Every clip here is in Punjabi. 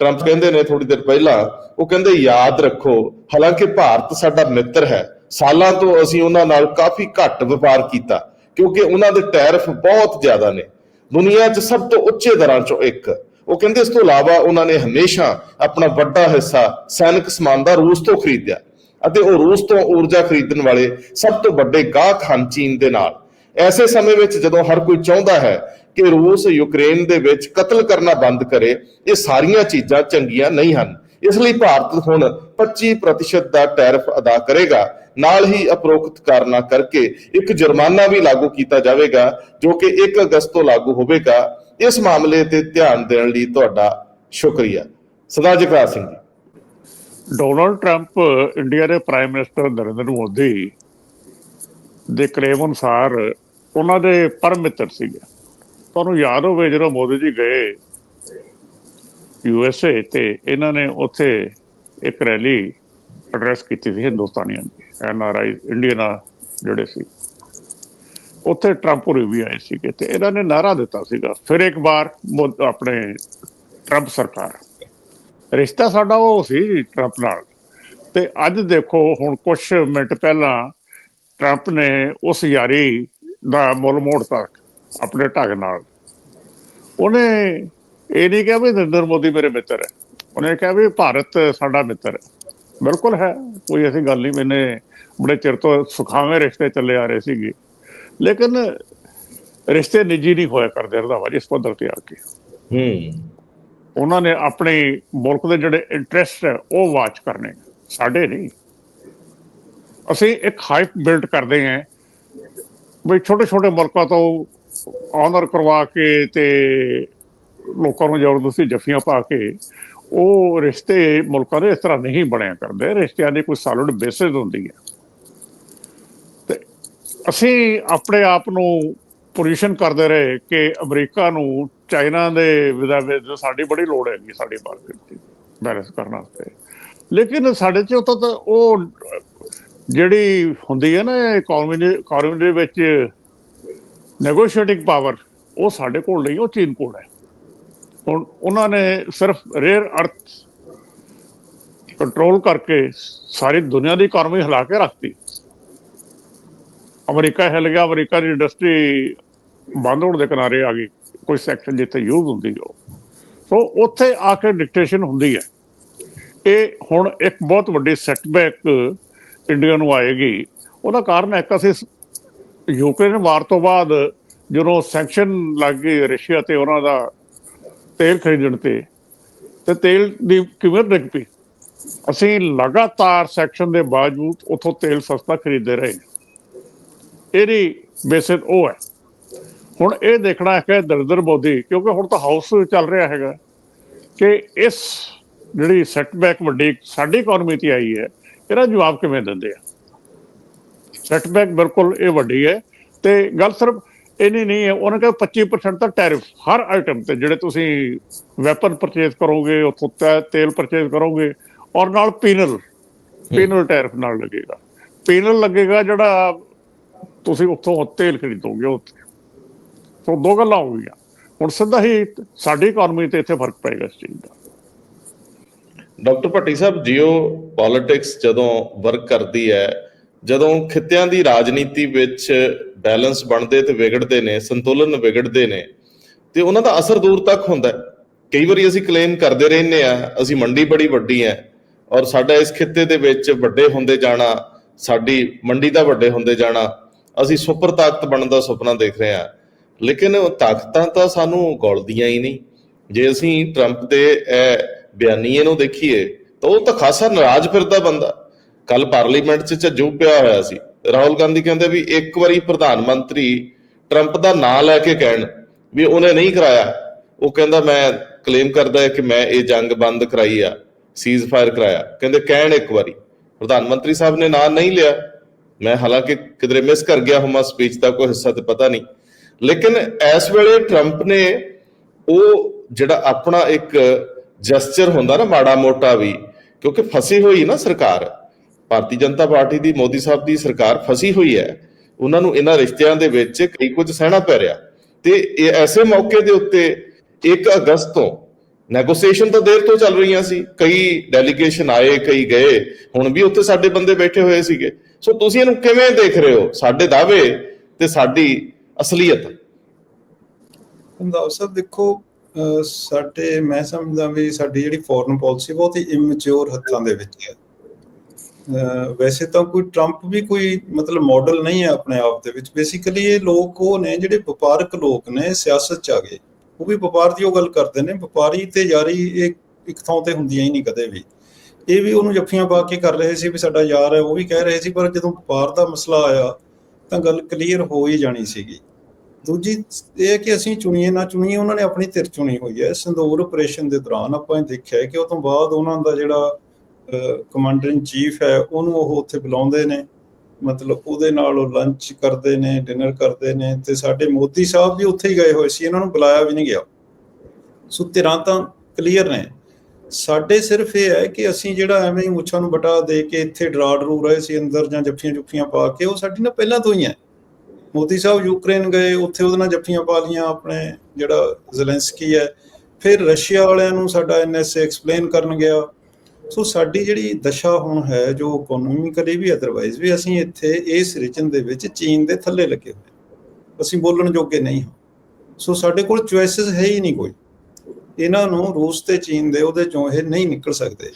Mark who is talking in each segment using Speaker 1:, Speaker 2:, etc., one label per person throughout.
Speaker 1: ਟਰੰਪ ਕਹਿੰਦੇ ਨੇ ਥੋੜੀ ਦੇਰ ਪਹਿਲਾਂ, ਉਹ ਕਹਿੰਦੇ, ਯਾਦ ਰੱਖੋ, ਹਾਲਾਂਕਿ ਭਾਰਤ ਸਾਡਾ ਮਿੱਤਰ ਹੈ, ਸਾਲਾਂ ਤੋਂ ਅਸੀਂ ਉਹਨਾਂ ਨਾਲ ਕਾਫੀ ਘੱਟ ਵਪਾਰ ਕੀਤਾ, ਕਿਉਂਕਿ ਉਹਨਾਂ ਦੇ ਟੈਰਿਫ ਬਹੁਤ ਜ਼ਿਆਦਾ ਨੇ, ਦੁਨੀਆ 'ਚ ਸਭ ਤੋਂ ਉੱਚੇ ਦਰਾਂ 'ਚੋਂ ਇੱਕ। ਉਹ ਕਹਿੰਦੇ, ਇਸ ਤੋਂ ਇਲਾਵਾ ਉਹਨਾਂ ਨੇ ਹਮੇਸ਼ਾ ਆਪਣਾ ਵੱਡਾ ਹਿੱਸਾ ਸੈਨਿਕ ਸਮਾਨ ਦਾ ਰੂਸ ਤੋਂ ਖਰੀਦਿਆ ਅਤੇ ਉਹ ਰੂਸ ਤੋਂ ਊਰਜਾ ਖਰੀਦਣ ਵਾਲੇ ਸਭ ਤੋਂ ਵੱਡੇ ਗਾਹਕ ਹਨ ਚੀਨ ਦੇ ਨਾਲ। ਐਸੇ ਸਮੇਂ ਵਿੱਚ ਜਦੋਂ ਹਰ ਕੋਈ ਚਾਹੁੰਦਾ ਹੈ ਕਿ ਰੂਸ ਯੂਕਰੇਨ ਦੇ ਵਿੱਚ ਕਤਲ ਕਰਨਾ ਬੰਦ ਕਰੇ, ਇਹ ਸਾਰੀਆਂ ਚੀਜ਼ਾਂ ਚੰਗੀਆਂ ਨਹੀਂ ਹਨ। ਇਸ ਲਈ ਭਾਰਤ ਹੁਣ 25% ਦਾ ਟੈਰਿਫ ਅਦਾ ਕਰੇਗਾ। ਨਾਲ ਹੀ ਅਪਰੋਕਤ ਕਾਰਨਾ ਕਰਕੇ ਇੱਕ ਜੁਰਮਾਨਾ ਵੀ ਲਾਗੂ ਕੀਤਾ ਜਾਵੇਗਾ, ਜੋ ਕਿ 1 ਅਗਸਤ ਤੋਂ ਲਾਗੂ ਹੋਵੇਗਾ। ਇਸ ਮਾਮਲੇ ਤੇ ਧਿਆਨ ਦੇਣ ਲਈ ਤੁਹਾਡਾ ਸ਼ੁਕਰੀਆ। ਸਦਾ Jagraj Singh ji.
Speaker 2: Donald Trump India ਦੇ ਪ੍ਰਾਈਮ ਮਿਨਿਸਟਰ ਨਰਿੰਦਰ ਮੋਦੀ ਦੇ ਕਲੇਮ ਅਨੁਸਾਰ ਉਹਨਾਂ ਦੇ ਪਰਮਿੱਤਰ ਸੀਗੇ। ਤੁਹਾਨੂੰ ਯਾਦ ਹੋਵੇ ਜਦੋਂ ਮੋਦੀ ਜੀ ਗਏ ਯੂ ਐਸ ਏ ਤੇ ਇਹਨਾਂ ਨੇ ਉੱਥੇ ਇੱਕ ਰੈਲੀ ਐਡਰੈਸ ਕੀਤੀ ਸੀ ਹਿੰਦੁਸਤਾਨੀਆਂ ਦੀ ਐਨ ਆਰ ਆਈ ਇੰਡੀਅਨ ਜਿਹੜੇ ਸੀ। ਉੱਥੇ ਟਰੰਪ ਹੋਰੀ ਵੀ ਆਏ ਸੀਗੇ ਤੇ ਇਹਨਾਂ ਨੇ ਨਾਰਾ ਦਿੱਤਾ ਸੀਗਾ, ਫਿਰ ਇੱਕ ਵਾਰ ਮੋ- ਆਪਣੇ ਟਰੰਪ ਸਰਕਾਰ। ਰਿਸ਼ਤਾ ਸਾਡਾ ਉਹ ਸੀ ਟਰੰਪ ਨਾਲ। ਤੇ ਅੱਜ ਦੇਖੋ, ਹੁਣ ਕੁਝ ਮਿੰਟ ਪਹਿਲਾਂ ਟਰੰਪ ਨੇ ਉਸ ਯਾਰੀ ਦਾ ਮੁੱਲ ਮੋੜਤਾ ਆਪਣੇ ਢੰਗ ਨਾਲ। ਉਹਨੇ ਇਹ ਨਹੀਂ ਕਿਹਾ ਵੀ ਨਰਿੰਦਰ ਮੋਦੀ ਮੇਰੇ ਮਿੱਤਰ ਹੈ। ਉਹਨੇ ਕਿਹਾ ਵੀ ਭਾਰਤ ਸਾਡਾ ਮਿੱਤਰ ਹੈ। ਬਿਲਕੁਲ ਹੈ ਕੋਈ ਐਸੀ ਗੱਲ ਨਹੀਂ ਮੈਨੇ ਬੜੇ ਚਿਰ ਤੋਂ ਸੁਖਾਵੇਂ ਰਿਸ਼ਤੇ ਚੱਲੇ ਆ ਰਹੇ ਸੀਗੇ। ਲੇਕਿਨ ਰਿਸ਼ਤੇ ਨਿੱਜੀ ਨਹੀਂ ਹੋਇਆ ਕਰਦੇ ਰਧਾਵਾ ਜੀ ਇਸ ਪੱਧਰ ਤੇ ਆ ਕੇ।
Speaker 1: ਹੂੰ।
Speaker 2: ਉਹਨਾਂ ਨੇ ਆਪਣੇ ਮੁਲਕ ਦੇ ਜਿਹੜੇ ਇੰਟਰਸਟ ਹੈ ਉਹ ਵਾਚ ਕਰਨੇ। ਸਾਡੇ ਨਹੀਂ। ਅਸੀਂ ਇੱਕ ਹਾਈਪ ਬਿਲਡ ਕਰਦੇ ਹਾਂ ਵੀ ਛੋਟੇ ਛੋਟੇ ਮੁਲਕਾਂ ਤੋਂ ਆਨਰ ਕਰਵਾ ਕੇ ਤੇ ਲੋਕਾਂ ਨੂੰ ਜ਼ਬਰਦਸਤੀ ਜੱਫੀਆਂ ਪਾ ਕੇ ਉਹ ਰਿਸ਼ਤੇ ਮੁਲਕਾਂ ਦੇ ਇਸ ਤਰ੍ਹਾਂ ਨਹੀਂ ਬਣਿਆ ਕਰਦੇ, ਰਿਸ਼ਤਿਆਂ ਦੀ ਕੋਈ ਸੋਲਿਡ ਬੇਸਿਸ ਹੁੰਦੀ ਹੈ। ਤੇ ਅਸੀਂ ਆਪਣੇ ਆਪ ਨੂੰ ਪੋਜੀਸ਼ਨ ਕਰਦੇ ਰਹੇ ਕਿ ਅਮਰੀਕਾ ਨੂੰ ਚਾਈਨਾ ਦੇ ਵਿਦਾ ਵਿੱਚ ਸਾਡੀ ਬੜੀ ਲੋੜ ਹੈਗੀ ਸਾਡੀ ਮਾਰਕੀਟ ਦੀ ਬੈਲੈਂਸ ਕਰਨ ਵਾਸਤੇ। ਲੇਕਿਨ ਸਾਡੇ ਚ ਤਾਂ ਉਹ ਜਿਹੜੀ ਹੁੰਦੀ ਹੈ ਨਾ ਇਕਨੋਮੀ ਦੇ ਇਕਨੋਮੀ ਦੇ ਵਿੱਚ ਨੈਗੋਸ਼ੀਏਟਿੰਗ ਪਾਵਰ ਉਹ ਸਾਡੇ ਕੋਲ ਨਹੀਂ, ਉਹ ਚੀਨ ਕੋਲ ਹੈ। ਹੁਣ ਉਹਨਾਂ ਨੇ ਸਿਰਫ ਰੇਅਰ ਅਰਥ ਕੰਟਰੋਲ ਕਰਕੇ ਸਾਰੀ ਦੁਨੀਆ ਦੀ ਇਕਨੋਮੀ ਹਿਲਾ ਕੇ ਰੱਖਤੀ। ਅਮਰੀਕਾ ਹਿਲ ਗਿਆ, ਅਮਰੀਕਾ ਦੀ ਇੰਡਸਟਰੀ ਬੰਦ ਹੋਣ ਦੇ ਕਿਨਾਰੇ ਆ ਗਈ। ਕੋਈ ਸੈਕਸ਼ਨ ਜਿੱਥੇ ਯੂਜ਼ ਹੁੰਦੀ ਹੋ ਸੋ ਉੱਥੇ ਆ ਕੇ ਡਿਕਟੇਸ਼ਨ ਹੁੰਦੀ ਹੈ। ਇਹ ਹੁਣ ਇੱਕ ਬਹੁਤ ਵੱਡੀ ਸੈਟਬੈਕ ਇੰਡੀਆ ਨੂੰ ਆਏਗੀ। ਉਹਦਾ ਕਾਰਨ ਹੈ ਕਿ ਅਸੀਂ ਯੂਕਰੇਨ ਵਾਰ ਤੋਂ ਬਾਅਦ ਜਦੋਂ ਸੈਂਕਸ਼ਨ ਲੱਗ ਗਏ ਰਸ਼ੀਆ ਤੇ ਉਹਨਾਂ ਦਾ ਤੇਲ ਖਰੀਦਣ ਤੇ ਤੇ ਤੇਲ ਦੀ ਕੀਮਤ ਡਿੱਗ ਪਈ? ਅਸੀਂ ਲਗਾਤਾਰ ਸੈਕਸ਼ਨ ਦੇ ਬਾਵਜੂਦ ਉਥੋਂ ਤੇਲ ਸਸਤਾ ਖਰੀਦਦੇ ਰਹੇ। ਇਹਦੀ ਬੇਸਿਸ ਉਹ ਹੈ। ਹੁਣ ਇਹ ਦੇਖਣਾ ਹੈ ਕਿ ਨਰਿੰਦਰ ਮੋਦੀ, ਕਿਉਂਕਿ ਹੁਣ ਤਾਂ ਹਾਊਸ ਚੱਲ ਰਿਹਾ ਹੈਗਾ ਕਿ ਇਸ ਜਿਹੜੀ ਸੈਟਬੈਕ ਵੱਡੀ ਸਾਡੀ ਇਕਨੋਮੀ ਤੇ ਆਈ ਹੈ, ਇਹਦਾ ਜਵਾਬ ਕਿਵੇਂ ਦਿੰਦੇ ਆ? ਸੈਟਬੈਕ ਬਿਲਕੁਲ ਇਹ ਵੱਡੀ ਹੈ। ਤੇ ਗੱਲ ਸਿਰਫ ਇੰਨੀ ਨਹੀਂ ਹੈ ਉਹਨਾਂ ਕਹਿੰਦਾ 25% ਦਾ ਟੈਰਿਫ ਹਰ ਆਈਟਮ ਤੇ ਜਿਹੜੇ ਤੁਸੀਂ ਵੈਪਨ ਪਰਚੇਸ ਕਰੋਗੇ ਉੱਥੋਂ ਤੈ- ਤੇਲ ਪਰਚੇਸ ਕਰੋਗੇ ਔਰ ਨਾਲ ਪੀਨਲ ਪੀਨਲ ਟੈਰਿਫ ਨਾਲ ਲੱਗੇਗਾ। ਪੀਨਲ ਲੱਗੇਗਾ ਜਿਹੜਾ ਤੁਸੀਂ ਉੱਥੋਂ ਤੇਲ ਖਰੀਦੋਗੇ ਉੱਥੇ। ਸੋ ਦੋ ਗੱਲਾਂ ਹੋ ਗਈਆਂ। ਹੁਣ ਸਿੱਧਾ ਹੀ ਸਾਡੀ ਇਕਨੋਮੀ ਤੇ ਇੱਥੇ ਫ਼ਰਕ ਪਏਗਾ ਇਸ ਚੀਜ਼ ਦਾ।
Speaker 1: ਡਾਕਟਰ ਭੱਟੀ ਸਾਹਿਬ ਜੀਓ ਪੋਲਿਟਿਕਸ ਜਦੋਂ ਵਰਕ ਕਰਦੀ ਹੈ ਜਦੋਂ ਖਿੱਤਿਆਂ ਦੀ ਰਾਜਨੀਤੀ ਵਿੱਚ ਬੈਲੈਂਸ ਬਣਦੇ ਤੇ ਵਿਗੜਦੇ ਨੇ, ਸੰਤੁਲਨ ਵਿਗੜਦੇ ਨੇ, ਤੇ ਉਹਨਾਂ ਦਾ ਅਸਰ ਦੂਰ ਤੱਕ ਹੁੰਦਾ ਕਈ ਵਾਰੀ ਅਸੀਂ ਕਲੇਮ ਕਰਦੇ ਰਹਿੰਦੇ ਆ ਅਸੀਂ ਮੰਡੀ ਬੜੀ ਵੱਡੀ ਹੈ ਔਰ ਸਾਡਾ ਇਸ ਖਿੱਤੇ ਦੇ ਵਿੱਚ ਵੱਡੇ ਹੁੰਦੇ ਜਾਣਾ, ਸਾਡੀ ਮੰਡੀ ਦਾ ਵੱਡੇ ਹੁੰਦੇ ਜਾਣਾ, ਅਸੀਂ ਸੁਪਰ ਤਾਕਤ ਬਣਨ ਦਾ ਸੁਪਨਾ ਦੇਖ ਰਹੇ ਹਾਂ। ਲੇਕਿਨ ਉਹ ਤਾਕਤਾਂ ਤਾਂ ਸਾਨੂੰ ਗੋਲਦੀਆਂ ਹੀ ਨਹੀਂ। ਜੇ ਅਸੀਂ ਟਰੰਪ ਦੇ ਇਹ ਬਿਆਨੀਏ ਨੂੰ ਦੇਖੀਏ, ਤਾਂ ਉਹ ਤਾਂ ਖਾਸਾ ਨਾਰਾਜ਼ ਫਿਰਦਾ ਬੰਦਾ। ਕੱਲ ਪਾਰਲੀਮੈਂਟ 'ਚ ਝੱਜੂ ਪਿਆ ਹੋਇਆ ਸੀ। ਰਾਹੁਲ ਗਾਂਧੀ ਕਹਿੰਦੇ ਵੀ ਇੱਕ ਵਾਰੀ ਪ੍ਰਧਾਨ ਮੰਤਰੀ ਟਰੰਪ ਦਾ ਨਾਂ ਲੈ ਕੇ ਕਹਿਣ ਵੀ ਉਹਨੇ ਨਹੀਂ ਕਰਾਇਆ, ਉਹ ਕਹਿੰਦਾ ਮੈਂ ਕਲੇਮ ਕਰਦਾ ਹੈ ਕਿ ਮੈਂ ਇਹ ਜੰਗ ਬੰਦ ਕਰਾਈ ਆ ਸੀਜ਼ ਫਾਇਰ ਕਰਾਇਆ। ਕਹਿੰਦੇ ਕਹਿਣ ਇੱਕ ਵਾਰੀ, ਪ੍ਰਧਾਨ ਮੰਤਰੀ ਸਾਹਿਬ ਨੇ ਨਾਂ ਨਹੀਂ ਲਿਆ। ਮੈਂ ਹਾਲਾਂਕਿ ਕਿਧਰੇ ਮਿਸ ਕਰ ਗਿਆ ਹੁਮਾ ਸਪੀਚ ਦਾ ਕੋਈ ਹਿੱਸਾ ਤੇ ਪਤਾ ਨਹੀਂ। ਲੇਕਿਨ ਇਸ ਵੇਲੇ ਟਰੰਪ ਨੇ ਉਹ ਜਿਹੜਾ ਆਪਣਾ ਇੱਕ ਜਸਚਰ ਹੁੰਦਾ ਨਾ ਮਾੜਾ ਮੋਟਾ ਵੀ, ਕਿਉਂਕਿ ਫਸੀ ਹੋਈ ਨਾ ਸਰਕਾਰ ਭਾਰਤੀ ਜਨਤਾ ਪਾਰਟੀ ਦੀ ਮੋਦੀ ਸਾਹਿਬ ਦੀ ਸਰਕਾਰ ਫਸੀ ਹੋਈ ਹੈ, ਉਹਨਾਂ ਨੂੰ ਇਹਨਾਂ ਰਿਸ਼ਤਿਆਂ ਦੇ ਵਿੱਚ ਕਈ ਕੁਝ ਸਹਿਣਾ ਪੈ ਰਿਹਾ। ਤੇ ਇਹ ਐਸੇ ਮੌਕੇ ਦੇ ਉੱਤੇ 1 ਅਗਸਤ ਤੋਂ ਨੈਗੋਸੀਏਸ਼ਨ ਤਾਂ ਦੇਰ ਤੋਂ ਚੱਲ ਰਹੀਆਂ ਸੀ, ਕਈ ਡੈਲੀਗੇਸ਼ਨ ਆਏ, ਕਈ ਗਏ, ਹੁਣ ਵੀ ਉੱਥੇ ਸਾਡੇ ਬੰਦੇ ਬੈਠੇ ਹੋਏ ਸੀਗੇ। ਸੋ ਤੁਸੀਂ ਇਹਨੂੰ ਕਿਵੇਂ ਦੇਖ ਰਹੇ ਹੋ? ਸਾਡੇ ਦਾਅਵੇ ਤੇ ਸਾਡੀ ਅਸਲੀਅਤ।
Speaker 3: ਰੰਧਾਵਾ ਸਾਹਿਬ ਦੇਖੋ ਸਾਡੇ, ਮੈਂ ਸਮਝਦਾ ਵੀ ਸਾਡੀ ਜਿਹੜੀ ਫੋਰਨ ਪਾਲਿਸੀ ਬਹੁਤ ਹੀ ਇਮੈਚੁਰ ਹੱਥਾਂ ਦੇ ਵਿੱਚ ਹੈ। ਵੈਸੇ ਤਾਂ ਕੋਈ ਟਰੰਪ ਵੀ ਕੋਈ ਮਤਲਬ ਮਾਡਲ ਨਹੀਂ ਹੈ ਆਪਣੇ ਆਪ ਦੇ ਵਿੱਚ। ਬੇਸਿਕਲੀ ਇਹ ਲੋਕ ਉਹ ਨੇ ਜਿਹੜੇ ਵਪਾਰਕ ਲੋਕ ਨੇ, ਸਿਆਸਤ 'ਚ ਆ ਗਏ। ਉਹ ਵੀ ਵਪਾਰ ਦੀ ਉਹ ਗੱਲ ਕਰਦੇ ਨੇ, ਵਪਾਰੀ ਤੇ ਯਾਰੀ ਇਹ ਇੱਕ ਥਾਂ ਤੇ ਹੁੰਦੀਆਂ ਹੀ ਨਹੀਂ ਕਦੇ ਵੀ। ਇਹ ਵੀ ਉਹਨੂੰ ਜੱਫੀਆਂ ਪਾ ਕੇ ਕਰ ਰਹੇ ਸੀ ਵੀ ਸਾਡਾ ਯਾਰ ਹੈ, ਉਹ ਵੀ ਕਹਿ ਰਹੇ ਸੀ, ਪਰ ਜਦੋਂ ਵਪਾਰ ਦਾ ਮਸਲਾ ਆਇਆ ਤਾਂ ਗੱਲ ਕਲੀਅਰ ਹੋ ਹੀ ਜਾਣੀ ਸੀਗੀ। ਦੂਜੀ ਇਹ ਕਿ ਅਸੀਂ ਚੁਣੀਏ ਨਾ ਚੁਣੀਏ, ਉਹਨਾਂ ਨੇ ਆਪਣੀ ਧਿਰ ਚੁਣੀ ਹੋਈ ਹੈ। ਸੰਦੂਰ ਆਪਰੇਸ਼ਨ ਦੇ ਦੌਰਾਨ ਆਪਾਂ ਇਹ ਦੇਖਿਆ ਕਿ ਉਹ ਤੋਂ ਬਾਅਦ ਉਹਨਾਂ ਦਾ ਜਿਹੜਾ ਕਮਾਂਡਰ ਇਨ ਚੀਫ ਹੈ, ਉਹਨੂੰ ਉਹ ਉੱਥੇ ਬੁਲਾਉਂਦੇ ਨੇ। ਮਤਲਬ ਉਹਦੇ ਨਾਲ ਉਹ ਲੰਚ ਕਰਦੇ ਨੇ ਡਿਨਰ ਕਰਦੇ ਨੇ ਤੇ ਸਾਡੇ ਮੋਦੀ ਸਾਹਿਬ ਵੀ ਉੱਥੇ ਹੀ ਗਏ ਹੋਏ ਸੀ, ਇਹਨਾਂ ਨੂੰ ਬੁਲਾਇਆ ਵੀ ਨਹੀਂ ਗਿਆ। ਸੋ ਧਿਰਾਂ ਤਾਂ ਕਲੀਅਰ ਨੇ। ਸਾਡੇ ਸਿਰਫ ਇਹ ਹੈ ਕਿ ਅਸੀਂ ਜਿਹੜਾ ਐਵੇਂ ਹੀ ਮੁੱਛਾਂ ਨੂੰ ਬਟਾ ਦੇ ਕੇ ਇੱਥੇ ਡਰਾ ਡਰੂ ਰਹੇ ਸੀ, ਅੰਦਰ ਜਾਂ ਜੱਫੀਆਂ ਜੁੱਫੀਆਂ ਪਾ ਕੇ, ਉਹ ਸਾਡੀ ਨਾ ਪਹਿਲਾਂ ਤੋਂ ਹੀ ਹੈ। ਮੋਦੀ ਸਾਹਿਬ ਯੂਕਰੇਨ ਗਏ, ਉੱਥੇ ਉਹਦੇ ਨਾਲ ਜੱਫੀਆਂ ਪਾ ਲੀਆਂ ਆਪਣੇ, ਜਿਹੜਾ ਜ਼ੈਲੈਂਸਕੀ ਹੈ। ਫਿਰ ਰਸ਼ੀਆ ਵਾਲਿਆਂ ਨੂੰ ਸਾਡਾ ਐਨਐਸਏ ਐਕਸਪਲੇਨ ਕਰਨ ਗਿਆ। ਸੋ ਸਾਡੀ ਜਿਹੜੀ ਦਸ਼ਾ ਹੁਣ ਹੈ, ਜੋ ਇਕਨੋਮਿਕਲੀ ਵੀ ਅਦਰਵਾਈਜ਼ ਵੀ ਅਸੀਂ ਇੱਥੇ ਇਸ ਰੀਜਨ ਦੇ ਵਿੱਚ ਚੀਨ ਦੇ ਥੱਲੇ ਲੱਗੇ ਹੋਏ ਅਸੀਂ ਬੋਲਣ ਜੋਗੇ ਨਹੀਂ ਹਾਂ। ਸੋ ਸਾਡੇ ਕੋਲ ਚੁਆਇਸਸ ਹੈ ਹੀ ਨਹੀਂ ਕੋਈ। ਇਹਨਾਂ ਨੂੰ ਰੂਸ ਤੇ ਚੀਨ ਦੇ ਉਹਦੇ ਚੋਂ ਇਹ ਨਹੀਂ ਨਿਕਲ ਸਕਦੇ।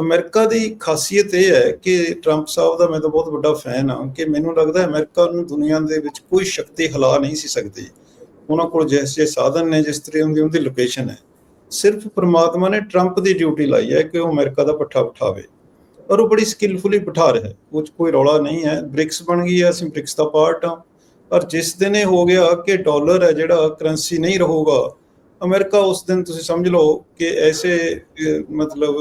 Speaker 3: ਅਮਰੀਕਾ ਦੀ ਖਾਸੀਅਤ ਇਹ ਹੈ ਕਿ ਟਰੰਪ ਸਾਹਿਬ ਦਾ ਮੈਂ ਤਾਂ ਬਹੁਤ ਵੱਡਾ ਫੈਨ ਹਾਂ ਕਿ ਮੈਨੂੰ ਲੱਗਦਾ ਹੈ ਅਮਰੀਕਾ ਨੂੰ ਦੁਨੀਆ ਦੇ ਵਿੱਚ ਕੋਈ ਸ਼ਕਤੀ ਹਿਲਾ ਨਹੀਂ ਸੀ ਸਕਦੀ। ਉਹਨਾਂ ਕੋਲ ਜਿਸ ਜਿਹੇ ਸਾਧਨ ਨੇ, ਜਿਸ ਤਰ੍ਹਾਂ ਦੀ ਉਹਦੀ ਲੋਕੇਸ਼ਨ ਹੈ। ਸਿਰਫ ਪ੍ਰਮਾਤਮਾ ਨੇ ਟਰੰਪ ਦੀ ਡਿਊਟੀ ਲਾਈ ਹੈ ਕਿ ਉਹ ਅਮਰੀਕਾ ਦਾ ਪੱਠਾ ਉਠਾਵੇ ਔਰ ਉਹ ਬੜੀ ਸਕਿੱਲਫੁਲੀ ਬਿਠਾ ਰਿਹਾ ਹੈ। ਉਹ 'ਚ ਕੋਈ ਰੌਲਾ ਨਹੀਂ ਹੈ। ਬ੍ਰਿਕਸ ਬਣ ਗਈ ਹੈ, ਅਸੀਂ ਬ੍ਰਿਕਸ ਦਾ ਪਾਰਟ ਹਾਂ। ਪਰ ਜਿਸ ਦਿਨ ਇਹ ਹੋ ਗਿਆ ਕਿ ਡਾਲਰ ਹੈ ਜਿਹੜਾ ਕਰੰਸੀ ਨਹੀਂ ਰਹੂਗਾ, ਅਮਰੀਕਾ ਉਸ ਦਿਨ ਤੁਸੀਂ ਸਮਝ ਲਓ ਕਿ ਐਸੇ ਮਤਲਬ,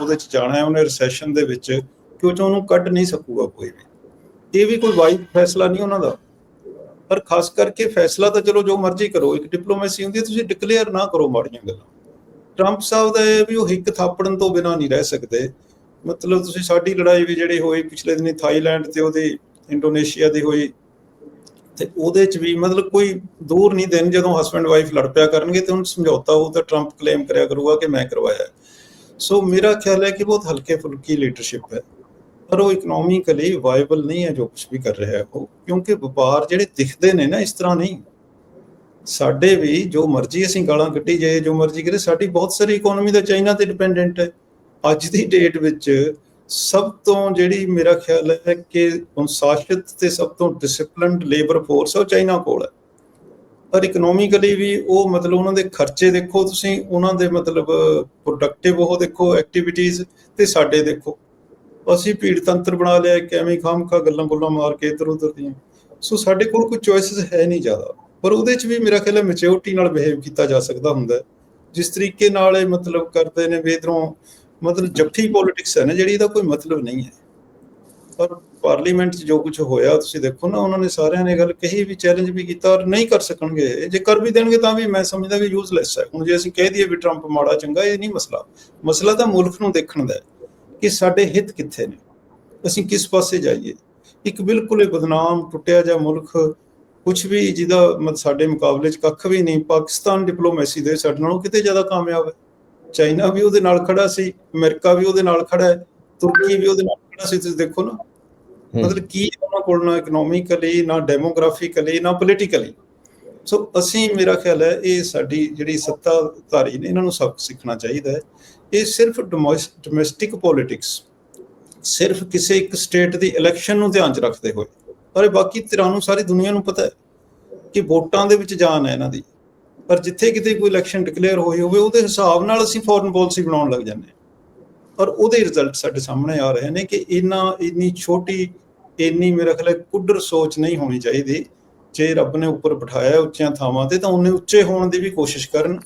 Speaker 3: ਉਹਦੇ ਚ ਜਾਣਾ ਹੈ, ਉਹਨੇ ਰਿਸੈਸ਼ਨ ਦੇ ਵਿੱਚ ਕਿ ਉਹ ਚੋਂ ਉਹਨੂੰ ਕੱਢ ਨਹੀਂ ਸਕੂਗਾ ਕੋਈ ਵੀ। ਇਹ ਵੀ ਕੋਈ ਵਾਈਡ ਫੈਸਲਾ ਨਹੀਂ ਉਹਨਾਂ ਦਾ। ਪਰ ਖਾਸ ਕਰਕੇ ਫੈਸਲਾ ਤਾਂ ਚਲੋ ਜੋ ਮਰਜ਼ੀ ਕਰੋ, ਇੱਕ ਡਿਪਲੋਮੈਸੀ ਹੁੰਦੀ ਹੈ, ਤੁਸੀਂ ਡਿਕਲੇਅਰ ਨਾ ਕਰੋ ਮਾੜੀਆਂ ਗੱਲਾਂ। ਟਰੰਪ ਸਾਹਿਬ ਦਾ ਇਹ ਵੀ ਉਹ ਹਿੱਕ ਥਾਪੜਨ ਤੋਂ ਬਿਨਾ ਨਹੀਂ ਰਹਿ ਸਕਦੇ। ਮਤਲਬ ਤੁਸੀਂ ਸਾਡੀ ਲੜਾਈ ਵੀ ਜਿਹੜੀ ਹੋਈ ਪਿਛਲੇ ਦਿਨੀ ਥਾਈਲੈਂਡ ਤੇ ਉਹਦੀ, ਇੰਡੋਨੇਸ਼ੀਆ ਦੀ ਹੋਈ, ਤੇ ਉਹਦੇ ਚ ਵੀ ਮਤਲਬ ਕੋਈ ਦੂਰ ਨਹੀਂ ਦਿਨ ਜਦੋਂ ਹਸਬੰਡ ਵਾਈਫ ਲੜ ਪਿਆ ਕਰਨਗੇ ਤੇ ਹੁਣ ਸਮਝੌਤਾ ਹੋਊ ਤਾਂ ਟਰੰਪ ਕਲੇਮ ਕਰਿਆ ਕਰੂਗਾ ਕਿ ਮੈਂ ਕਰਵਾਇਆ। ਸੋ ਮੇਰਾ ਖਿਆਲ ਹੈ ਕਿ ਬਹੁਤ ਹਲਕੇ ਫੁਲਕੀ ਲੀਡਰਸ਼ਿਪ ਹੈ। ਪਰ ਉਹ ਇਕਨੋਮਿਕਲੀ ਵਾਇਬਲ ਨਹੀਂ ਹੈ ਜੋ ਕੁਝ ਵੀ ਕਰ ਰਿਹਾ ਹੈ ਉਹ, ਕਿਉਂਕਿ ਵਪਾਰ ਜਿਹੜੇ ਦਿਖਦੇ ਨੇ ਨਾ ਇਸ ਤਰ੍ਹਾਂ ਨਹੀਂ। ਸਾਡੇ ਵੀ ਜੋ ਮਰਜ਼ੀ ਅਸੀਂ ਗਾਲਾਂ ਕੱਢੀ ਜਾਏ ਜੋ ਮਰਜ਼ੀ ਕਰੇ ਸਾਡੀ ਬਹੁਤ ਸਾਰੀ ਇਕਨੋਮੀ ਤਾਂ ਚਾਈਨਾ ਤੇ ਡਿਪੈਂਡੈਂਟ ਹੈ। ਅੱਜ ਦੀ ਡੇਟ ਵਿੱਚ ਸਭ ਤੋਂ ਜਿਹੜੀ ਮੇਰਾ ਖਿਆਲ ਹੈ ਕਿ ਅਨੁਸ਼ਾਸਿਤ ਤੇ ਸਭ ਤੋਂ ਡਿਸਪਲਿਨਡ ਲੇਬਰ ਫੋਰਸ ਉਹ ਚਾਈਨਾ ਕੋਲ ਹੈ। ਪਰ ਇਕਨੋਮਿਕਲੀ ਵੀ ਉਹ ਮਤਲਬ ਉਹਨਾਂ ਦੇ ਖਰਚੇ ਦੇਖੋ ਤੁਸੀਂ, ਉਹਨਾਂ ਦੇ ਮਤਲਬ ਪ੍ਰੋਡਕਟਿਵ ਉਹ ਦੇਖੋ ਐਕਟੀਵਿਟੀਜ਼ ਤੇ ਸਾਡੇ ਦੇਖੋ। ਅਸੀਂ ਭੀੜ ਤੰਤਰ ਬਣਾ ਲਿਆ ਕਿ ਐਵੇਂ ਖਾਮਖਾ ਗੱਲਾਂ ਗੁੱਲਾਂ ਮਾਰ ਕੇ ਇਧਰ ਉਧਰ ਦੀਆਂ। ਸੋ ਸਾਡੇ ਕੋਲ ਕੋਈ ਚੋਇਸਸ ਹੈ ਨਹੀਂ ਜ਼ਿਆਦਾ। ਪਰ ਉਹਦੇ ਚ ਵੀ ਮੇਰਾ ਖਿਆਲ ਹੈ ਮੈਚਿਓਰਟੀ ਨਾਲ ਬਿਹੇਵ ਕੀਤਾ ਜਾ ਸਕਦਾ ਹੁੰਦਾ ਜਿਸ ਤਰੀਕੇ ਨਾਲ ਇਹ ਮਤਲਬ ਕਰਦੇ ਨੇ ਵੀ ਇੱਧਰੋਂ ਮਤਲਬ ਜੱਫੀ ਪੋਲਿਟਿਕਸ ਹੈ ਨਾ, ਜਿਹੜੀ ਇਹਦਾ ਕੋਈ ਮਤਲਬ ਨਹੀਂ ਹੈ। ਪਰ ਪਾਰਲੀਮੈਂਟ 'ਚ ਜੋ ਕੁਝ ਹੋਇਆ, ਤੁਸੀਂ ਦੇਖੋ ਨਾ, ਉਹਨਾਂ ਨੇ ਸਾਰਿਆਂ ਨੇ ਗੱਲ ਕਹੀ ਵੀ ਚੈਲੰਜ ਵੀ ਕੀਤਾ ਔਰ ਨਹੀਂ ਕਰ ਸਕਣਗੇ। ਜੇ ਕਰ ਵੀ ਦੇਣਗੇ ਤਾਂ ਵੀ ਮੈਂ ਸਮਝਦਾ ਵੀ ਯੂਜ਼ਲੈਸ ਹੈ। ਹੁਣ ਜੇ ਅਸੀਂ ਕਹਿ ਦਈਏ ਵੀ ਟਰੰਪ ਮਾੜਾ ਚੰਗਾ, ਇਹ ਨਹੀਂ ਮਸਲਾ। ਮਸਲਾ ਤਾਂ ਮੁਲਕ ਨੂੰ ਦੇਖਣ ਦਾ ਹੈ। ਕਿ ਸਾਡੇ ਹਿੱਤ ਕਿੱਥੇ ਨੇ? ਅਸੀਂ ਕਿਸ ਪਾਸੇ ਜਾਈਏ? ਇੱਕ ਬਿਲਕੁਲ ਹੀ ਬਦਨਾਮ ਟੁੱਟਿਆ ਜਿਹਾ ਮੁਲਕ ਕੁਝ ਵੀ ਜਿਹਦਾ ਮਤ ਸਾਡੇ ਮੁਕਾਬਲੇ 'ਚ ਕੱਖ ਵੀ ਨਹੀਂ ਪਾਕਿਸਤਾਨ ਡਿਪਲੋਮੇਸੀ ਦੇ ਸਾਡੇ ਨਾਲੋਂ ਕਿਤੇ ਜ਼ਿਆਦਾ ਕਾਮਯਾਬ ਹੈ। ਚਾਈਨਾ ਵੀ ਉਹਦੇ ਨਾਲ ਖੜਾ ਸੀ ਅਮਰੀਕਾ ਵੀ ਉਹਦੇ ਨਾਲ ਖੜਾ ਹੈ ਤੁਰਕੀ ਵੀ ਉਹਦੇ ਨਾਲ ਖੜਾ ਸੀ ਤੁਸੀਂ ਦੇਖੋ ਨਾ। ਮਤਲਬ ਕੀ ਉਹਨਾਂ ਕੋਲ ਨਾ ਇਕਨੋਮਿਕਲੀ ਨਾ ਡੈਮੋਗ੍ਰਾਫਿਕਲੀ ਨਾ ਪੋਲੀਟੀਕਲੀ ਸੋ ਅਸੀਂ ਮੇਰਾ ਖਿਆਲ ਹੈ ਇਹ ਸਾਡੀ ਜਿਹੜੀ ਸੱਤਾਧਾਰੀ ਨੇ, ਇਹਨਾਂ ਨੂੰ ਸਬਕ ਸਿੱਖਣਾ ਚਾਹੀਦਾ ਹੈ। ਇਹ ਸਿਰਫ ਡੋਮੈਸਟਿਕ ਪੋਲਿਟਿਕਸ, ਸਿਰਫ ਕਿਸੇ ਇੱਕ ਸਟੇਟ ਦੀ ਇਲੈਕਸ਼ਨ ਨੂੰ ਧਿਆਨ 'ਚ ਰੱਖਦੇ ਹੋਏ। ਪਰ ਇਹ ਬਾਕੀ ਧਿਰਾਂ ਨੂੰ ਸਾਰੀ ਦੁਨੀਆ ਨੂੰ ਪਤਾ ਹੈ ਕਿ ਵੋਟਾਂ ਦੇ ਵਿੱਚ ਜਾਨ ਹੈ ਇਹਨਾਂ ਦੀ। ਪਰ ਜਿੱਥੇ ਕਿਤੇ ਕੋਈ ਇਲੈਕਸ਼ਨ ਡਿਕਲੇਅਰ ਹੋਈ ਹੋਵੇ, ਉਹਦੇ ਹਿਸਾਬ ਨਾਲ ਅਸੀਂ ਫੋਰਨ ਪਾਲਿਸੀ ਬਣਾਉਣ ਲੱਗ ਜਾਂਦੇ ਹਾਂ। ਔਰ ਉਹਦੇ ਰਿਜ਼ਲਟ ਸਾਡੇ ਸਾਹਮਣੇ ਆ ਰਹੇ ਨੇ ਕਿ ਇੰਨਾ ਇੰਨੀ ਛੋਟੀ, ਇੰਨੀ ਮੇਰਾ ਖਿਆਲ ਹੈ ਕੁੱਡਰ ਸੋਚ ਨਹੀਂ ਹੋਣੀ ਚਾਹੀਦੀ। ਜੇ ਰੱਬ ਨੇ ਉੱਪਰ ਬਿਠਾਇਆ ਉੱਚੀਆਂ ਥਾਵਾਂ ਤੇ, ਤਾਂ ਉਹਨੇ ਉੱਚੇ ਹੋਣ ਦੀ ਵੀ ਕੋਸ਼ਿਸ਼ ਕਰਨ।